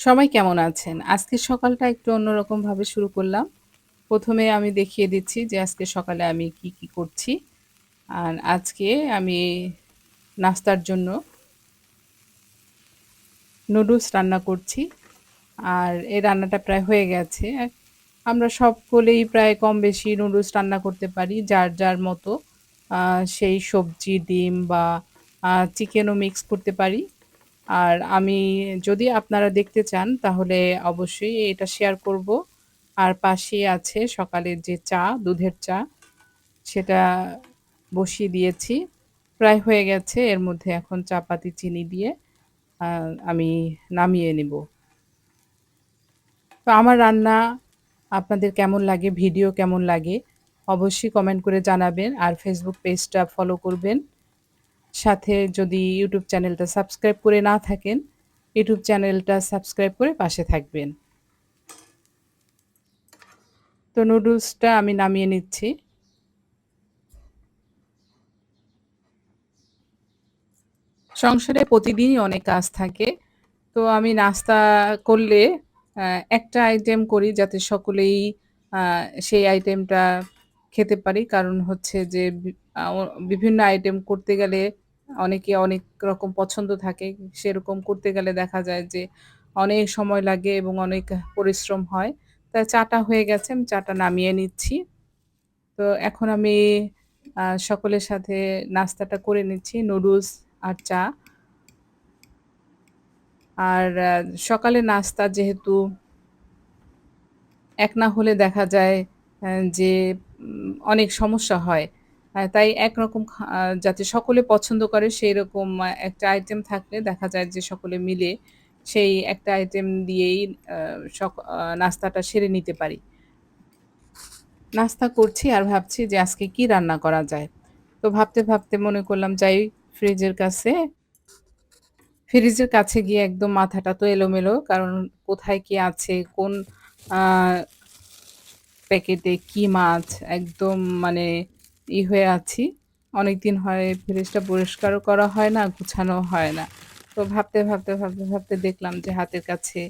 সবাই কেমন আছেন? আজকের সকালটা একটু অন্যরকমভাবে শুরু করলাম। প্রথমে আমি দেখিয়ে দিচ্ছি যে আজকে সকালে আমি কি, কি করছি। আর আজকে আমি নাস্তার জন্য নুডলস রান্না করছি। আর এই রান্নাটা প্রায় হয়ে গেছে। আমরা সকলেই প্রায় কম বেশি নুডলস রান্না করতে পারি যার, যার মতো। সেই সবজি, ডিম বা চিকেনও মিক্স করতে পারি। আর আমি যদি আপনারা দেখতে চান তাহলে অবশ্যই এটা শেয়ার করব। আর পাশেই আছে সকালের যে চা, দুধের চা সেটা বসিয়ে দিয়েছি। প্রায় হয়ে গেছে। এর মধ্যে এখন চা পাতি চিনি দিয়ে আমি নামিয়ে নিব। তো আমার রান্না আপনাদের কেমন লাগে, ভিডিও কেমন লাগে অবশ্যই কমেন্ট করে জানাবেন। আর ফেসবুক পেজটা ফলো করবেন। সাথে যদি ইউটিউব চ্যানেলটা সাবস্ক্রাইব করে না থাকেন, ইউটিউব চ্যানেলটা সাবস্ক্রাইব করে পাশে থাকবেন। তো নুডলসটা আমি নামিয়ে নিচ্ছি। সংসারে প্রতিদিনই অনেক কাজ থাকে। তো আমি নাস্তা করলে একটা আইটেম করি যাতে সকলেই সেই আইটেমটা খেতে পারি। কারণ হচ্ছে যে বিভিন্ন আইটেম করতে গেলে অনেকে অনেক রকম পছন্দ থাকে। সেরকম করতে গেলে দেখা যায় যে অনেক সময় লাগে এবং অনেক পরিশ্রম হয়। তা চাটা হয়ে গেছে, আমি চাটা নামিয়ে নিচ্ছি। তো এখন আমি সকলের সাথে নাস্তাটা করে নিচ্ছি নুডলস আর চা। আর সকালে নাস্তা যেহেতু এক না হলে দেখা যায় যে অনেক সমস্যা হয়। তাই একরকম যাতে সকলে পছন্দ করে সেই রকম একটা আইটেম থাকলে দেখা যায় যে সকলে মিলে সেই একটা আইটেম দিয়েই নাস্তাটা সেরে নিতে পারি। নাস্তা করছি আর ভাবছি যে আজকে কি রান্না করা যায়। তো ভাবতে, ভাবতে মনে করলাম যাই ফ্রিজের কাছে ফ্রিজের কাছে গিয়ে একদম মাথাটা তো এলোমেলো। কারণ কোথায় কি আছে, কোন প্যাকেটে কি মাছ একদম মানে ই হয়ে আছি। অনেকদিন হয় ফ্রিজটা পরিষ্কারও করা হয় না, গুছানোও হয় না। তো ভাবতে, ভাবতে, ভাবতে, ভাবতে দেখলাম যে হাতের কাছে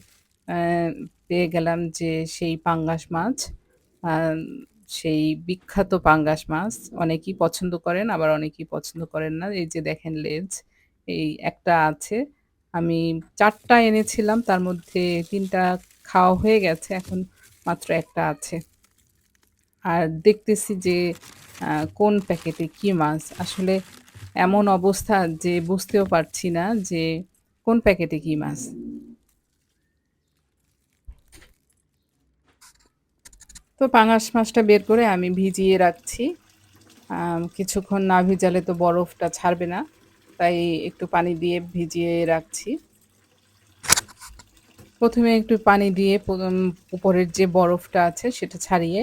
পেয়ে গেলাম যে সেই পাঙ্গাস মাছ। সেই বিখ্যাত পাঙ্গাস মাছ। অনেকেই পছন্দ করেন, আবার অনেকেই পছন্দ করেন না। এই যে দেখেন লেজ, এই একটা আছে। আমি চারটা এনেছিলাম তার মধ্যে ৩ টা খাওয়া হয়ে গেছে। এখন মাত্র একটা আছে। আর দেখতেছি যে কোন প্যাকেটে কি মাছ। আসলে এমন অবস্থা যে বুঝতেও পারছি না যে কোন প্যাকেটে কি মাছ। তো পাঙ্গাস মাছটা বের করে আমি ভিজিয়ে রাখছি। কিছুক্ষণ না ভিজালে তো বরফটা ছাড়বে না। তাই একটু পানি দিয়ে ভিজিয়ে রাখছি। প্রথমে একটু পানি দিয়ে উপরের যে বরফটা আছে সেটা ছাড়িয়ে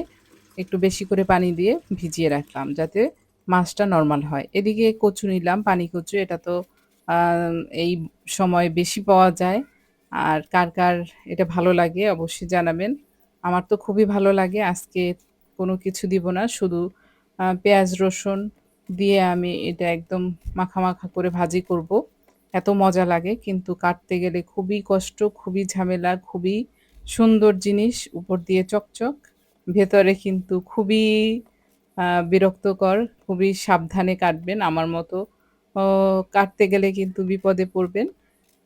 একটু বেশি করে পানি দিয়ে ভিজিয়ে রাখলাম যাতে মাছটা নর্মাল হয়। এদিকে কচু নিলাম, পানি কচু। এটা তো এই সময় বেশি পাওয়া যায়। আর কার, কার এটা ভালো লাগে অবশ্যই জানাবেন। আমার তো খুবই ভালো লাগে। আজকে কোনো কিছু দিব না। শুধু পেঁয়াজ, রসুন দিয়ে আমি এটা একদম মাখা, মাখা করে ভাজি করব। এত মজা লাগে কিন্তু কাটতে গেলে খুবই কষ্ট, খুবই ঝামেলা, খুবই সুন্দর জিনিস। উপর দিয়ে চকচক, ভেতরে কিন্তু খুবই বিরক্তকর। খুবই সাবধানে কাটবেন। আমার মতো কাটতে গেলে কিন্তু বিপদে পড়বেন।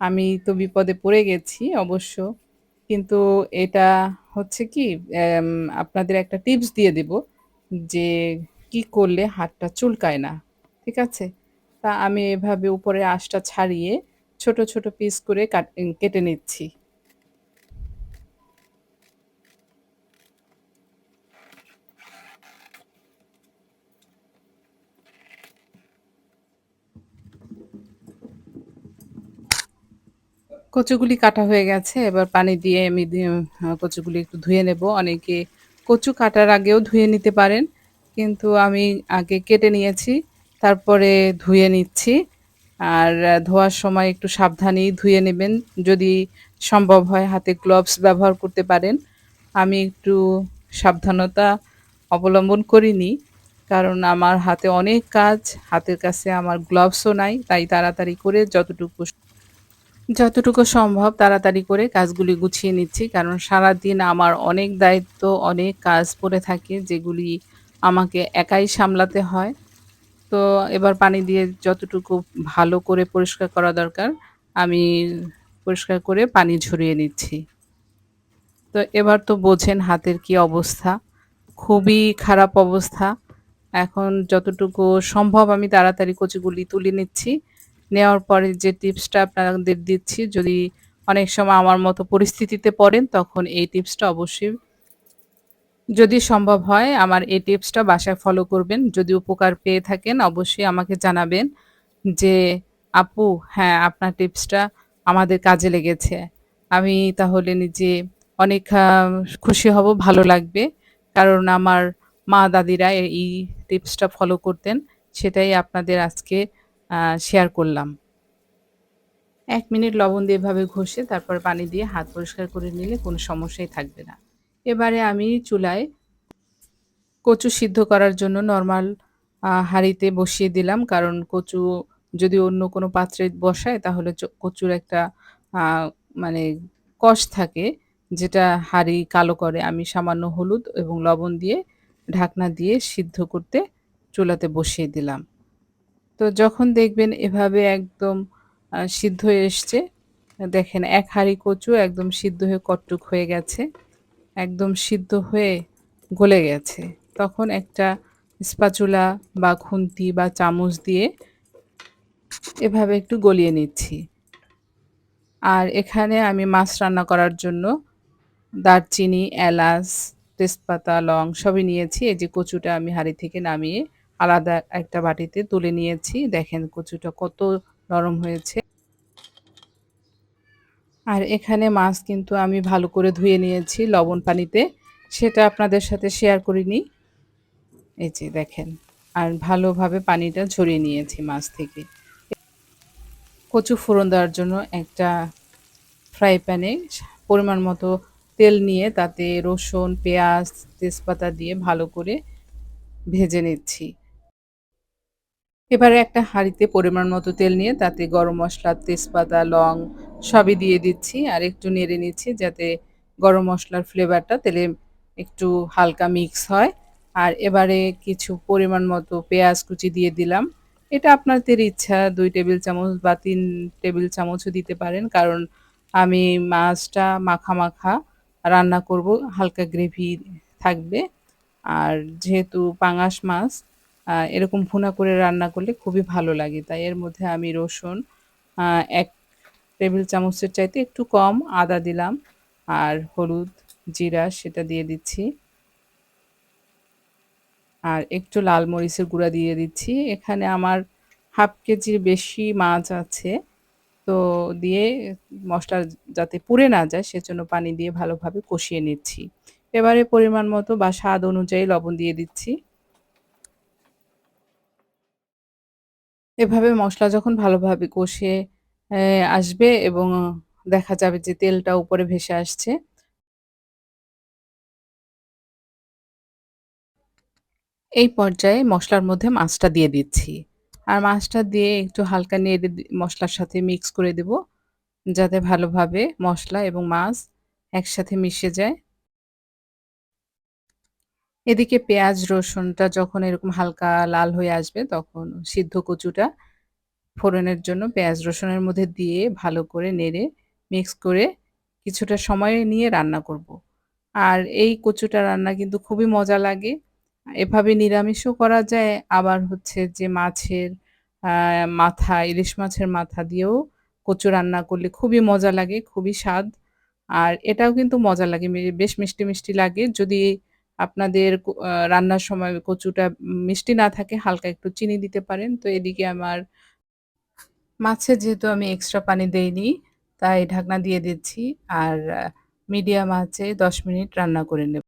আমি তো বিপদে পড়ে গেছি অবশ্য। কিন্তু এটা হচ্ছে কি আপনাদের একটা টিপস দিয়ে দিব যে কি করলে হাতটা চুলকায় না। ঠিক আছে? তা আমি এভাবে উপরে আঁশটা ছাড়িয়ে ছোট, ছোট পিস করে কেটে নিচ্ছি। কচুগুলি কাটা হয়ে গেছে। এবার পানি দিয়ে আমি কচুগুলি একটু ধুয়ে নেব। অনেকে কচু কাটার আগেও ধুয়ে নিতে পারেন। কিন্তু আমি আগে কেটে নিয়েছি। তারপরে ধুয়ে নিচ্ছি। আর ধোয়ার সময় একটু সাবধানেই ধুয়ে নেবেন। যদি সম্ভব হয় হাতে গ্লোভস ব্যবহার করতে পারেন। আমি একটু সাবধানতা অবলম্বন করিনি। কারণ আমার হাতে অনেক কাজ। হাতের কাছে আমার গ্লোভসও নাই। তাই তাড়াতাড়ি করে যতটুকু যতটুকু সম্ভব তাড়াতাড়ি করে কাজগুলি গুছিয়ে নিচ্ছি, কারণ সারাদিন আমার অনেক দায়িত্ব, অনেক কাজ পড়ে থাকে যেগুলি আমাকে একাই সামলাতে হয়। তো এবার পানি দিয়ে যতটুকু ভালো করে পরিষ্কার করা দরকার, আমি পরিষ্কার করে পানি ঝরিয়ে নিচ্ছি। তো এবার তো বোঝেন হাতের কি অবস্থা। খুবই খারাপ অবস্থা। এখন যতটুকু সম্ভব আমি তাড়াতাড়ি কচুগুলি তুলে নিচ্ছি। নেওয়ার পরে যে টিপসটা আপনাদের দিচ্ছি, যদি অনেক সময় আমার মতো পরিস্থিতিতে পড়েন, তখন এই টিপসটা অবশ্যই যদি সম্ভব হয় আমার এই টিপসটা বাসায় ফলো করবেন। যদি উপকার পেয়ে থাকেন, অবশ্যই আমাকে জানাবেন যে, আপু হ্যাঁ আপনার টিপসটা আমাদের কাজে লেগেছে। আমি তাহলে নিজে অনেক খুশি হব, ভালো লাগবে। কারণ আমার মা দাদিরা এই টিপসটা ফলো করতেন। সেটাই আপনাদের আজকে শেয়ার করলাম। এক মিনিট লবণ দিয়ে এভাবে ঘষে তারপর পানি দিয়ে হাত পরিষ্কার করে নিলে কোনো সমস্যাই থাকবে না। এবারে আমি চুলায় কচু সিদ্ধ করার জন্য নর্মাল হাঁড়িতে বসিয়ে দিলাম। কারণ কচু যদি অন্য কোনো পাত্রে বসায় তাহলে কচুর একটা মানে কষ থাকে যেটা হাঁড়ি কালো করে। আমি সামান্য হলুদ এবং লবণ দিয়ে ঢাকনা দিয়ে সিদ্ধ করতে চুলাতে বসিয়ে দিলাম। তো যখন দেখবেন এভাবে একদম সিদ্ধ হয়ে এসছে, দেখেন এক হাঁড়ি কচু একদম সিদ্ধ হয়ে কট্টুক হয়ে গেছে, একদম সিদ্ধ হয়ে গলে গেছে। তখন একটা স্পাচুলা বা খুন্তি বা চামচ দিয়ে এভাবে একটু গলিয়ে নিচ্ছি। আর এখানে আমি মাছ রান্না করার জন্য দারচিনি, এলাচ, তেজপাতা, লং সবই নিয়েছি। এই যে কচুটা আমি হাঁড়ি থেকে নামিয়ে আলাদা একটা বাটিতে তুলে নিয়েছি। দেখেন কচুটা কত নরম হয়েছে। আর এখানে মাছ কিন্তু আমি ভালো করে ধুয়ে নিয়েছি লবণ পানিতে। সেটা আপনাদের সাথে শেয়ার করিনি। এই যে দেখেন, আর ভালোভাবে পানিটা ঝরিয়ে নিয়েছি মাছ থেকে। কচু ফোড়ন দেওয়ার জন্য একটা ফ্রাই প্যানে পরিমাণ মতো তেল নিয়ে তাতে রসুন, পেঁয়াজ, তেজপাতা দিয়ে ভালো করে ভেজে নিচ্ছি। এবারে একটা হাঁড়িতে পরিমাণ মতো তেল নিয়ে তাতে গরম মশলা, তেজপাতা, লং সবই দিয়ে দিচ্ছি আর একটু নেড়ে নিচ্ছি যাতে গরম মশলার ফ্লেভারটা তেলে একটু হালকা মিক্স হয়। আর এবারে কিছু পরিমাণ মতো পেঁয়াজ কুচি দিয়ে দিলাম। এটা আপনাদের ইচ্ছা, দুই টেবিল চামচ বা তিন টেবিল চামচও দিতে পারেন কারণ আমি মাছটা মাখা মাখা রান্না করব, হালকা গ্রেভি থাকবে। আর যেহেতু পাঙাশ মাছ এরকম ভুনা করে রান্না করলে খুবই ভালো লাগে। তাই এর মধ্যে আমি রসুন এক টেবিল চামচের চাইতে একটু কম আদা দিলাম আর হলুদ জিরা সেটা দিয়ে দিচ্ছি। আর একটু লাল মরিচের গুঁড়া দিয়ে দিচ্ছি। এখানে আমার হাফ কেজির বেশি মাছ আছে। তো দিয়ে মশলা যাতে পুড়ে না যায় সেজন্য পানি দিয়ে ভালোভাবে কষিয়ে নিচ্ছি। এবারে পরিমাণ মতো বা স্বাদ অনুযায়ী লবণ দিয়ে দিচ্ছি। এভাবে মশলা যখন ভালোভাবে কষে আসবে এবং দেখা যাবে যে তেলটা উপরে ভেসে আসছে। এই পর্যায়ে মশলার মধ্যে মাছটা দিয়ে দিচ্ছি। আর মাছটা দিয়ে একটু হালকা নেড়ে দি- মশলার সাথে মিক্স করে দেব। যাতে ভালোভাবে মশলা এবং মাছ একসাথে মিশে যায়। এদিকে পেঁয়াজ, রসুনটা যখন এরকম হালকা লাল হয়ে আসবে তখন সিদ্ধ কচুটা ফোড়নের জন্য পেঁয়াজ, রসুনের মধ্যে দিয়ে ভালো করে নেড়ে, মিক্স করে কিছুটা সময় নিয়ে রান্না করব। আর এই কচুটা রান্না কিন্তু খুবই মজা লাগে। এভাবে নিরামিষও করা যায়, আবার হচ্ছে যে মাছের মাথা, ইলিশ মাছের মাথা দিয়েও কচু রান্না করলে খুবই মজা লাগে, খুবই স্বাদ। আর এটাও কিন্তু মজা লাগে বেশ মিষ্টি মিষ্টি লাগে। যদি আপনাদের রান্নার সময় কচুটা মিষ্টি না থাকে, হালকা একটু চিনি দিতে পারেন। তো এদিকে আমার মাছে যেহেতু আমি এক্সট্রা পানি দেইনি, তাই ঢাকনা দিয়ে দিচ্ছি। আর মিডিয়াম আঁচে ১০ মিনিট রান্না করে নেব।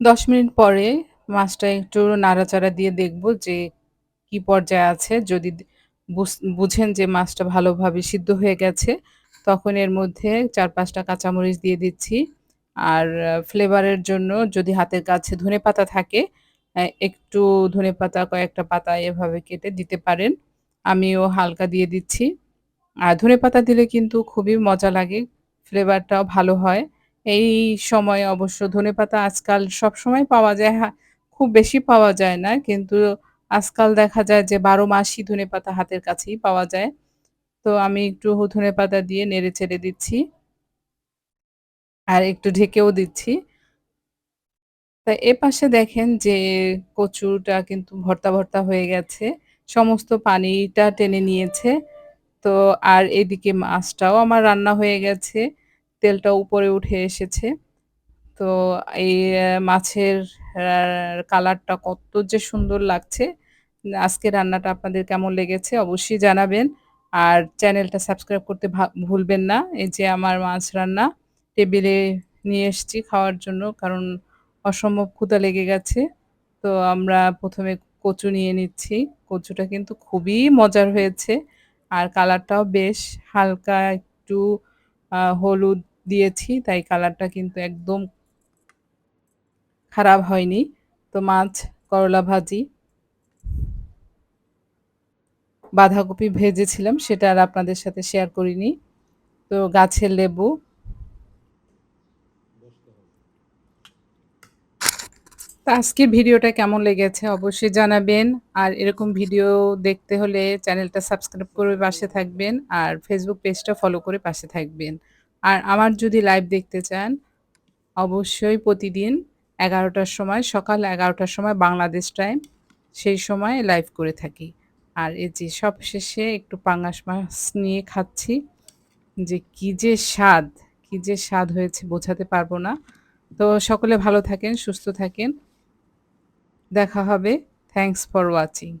১০ মিনিট পরে মাছটা একটু নাড়াচাড়া দিয়ে দেখব যে কি পর্যায়ে আছে। যদি বুঝ- বুঝেন যে মাছটা ভালোভাবে সিদ্ধ হয়ে গেছে, তখন এর মধ্যে চার পাঁচটা কাঁচামরিচ দিয়ে দিচ্ছি। আর ফ্লেভারের জন্য যদি হাতের কাছে ধনেপাতা থাকে আহ, একটু ধনেপাতা কয়েকটা পাতা এভাবে কেটে দিতে পারেন আমিও হালকা দিয়ে দিচ্ছি আর ধনেপাতা দিলে কিন্তু খুবই মজা লাগে। ফ্লেভারটাও ভালো হয়। এই সময় অবশ্য ধনেপাতা আজকাল সবসময় পাওয়া যায়। খুব বেশি পাওয়া যায় না। কিন্তু আজকাল দেখা যায় যে ১২ মাসই ধনেপাতা হাতের কাছেই পাওয়া যায়। তো আমি একটু হু ধনেপাতা দিয়ে নেড়ে-চেড়ে দিচ্ছি। আর একটু ঢেকেও দিচ্ছি। তা এপাশে দেখেন যে কচুটা কিন্তু ভর্তা, ভর্তা হয়ে গেছে। সমস্ত পানিটা টেনে নিয়েছে। তো আর এদিকে মাছটাও আমার রান্না হয়ে গেছে। তেলটা উপরে উঠে এসেছে। তো এই মাছের কালারটা কত যে সুন্দর লাগছে। আজকে রান্নাটা আপনাদের কেমন লেগেছে অবশ্যই জানাবেন। আর চ্যানেলটা সাবস্ক্রাইব করতে ভুলবেন না। এই যে আমার মাছ রান্না টেবিলে নিয়ে এসছি খাওয়ার জন্য। কারণ অসম্ভব ক্ষুধা লেগে গেছে। তো আমরা প্রথমে কচু নিয়ে নিচ্ছি। কচুটা কিন্তু খুবই মজার হয়েছে। আর কালারটাও বেশ হালকা একটু হলুদ দিয়েছি। তাই কালারটা কিন্তু একদম খারাপ হয়নি। তো মাছ, করলা ভাজি বাঁধাকপি ভেজেছিলাম সেটা আর আপনাদের সাথে শেয়ার করিনি। তো গাছের লেবু আজকের ভিডিওটা কেমন লেগেছে অবশ্যই জানাবেন। আর এরকম ভিডিও দেখতে হলে চ্যানেলটা সাবস্ক্রাইব করে পাশে থাকবেন। আর ফেসবুক পেজটা ফলো করে পাশে থাকবেন। আর আমার যদি লাইভ দেখতে চান অবশ্যই প্রতিদিন এগারোটার সময় সকাল এগারোটার সময় বাংলাদেশ টাইম সেই সময় লাইভ করে থাকি। আর এই যে সব শেষে একটু পাঙ্গাস মাছ নিয়ে খাচ্ছি। যে কি যে স্বাদ, কি যে স্বাদ হয়েছে বোঝাতে পারব না। তো সকলে ভালো থাকেন, সুস্থ থাকেন। দেখা হবে। Thanks for watching.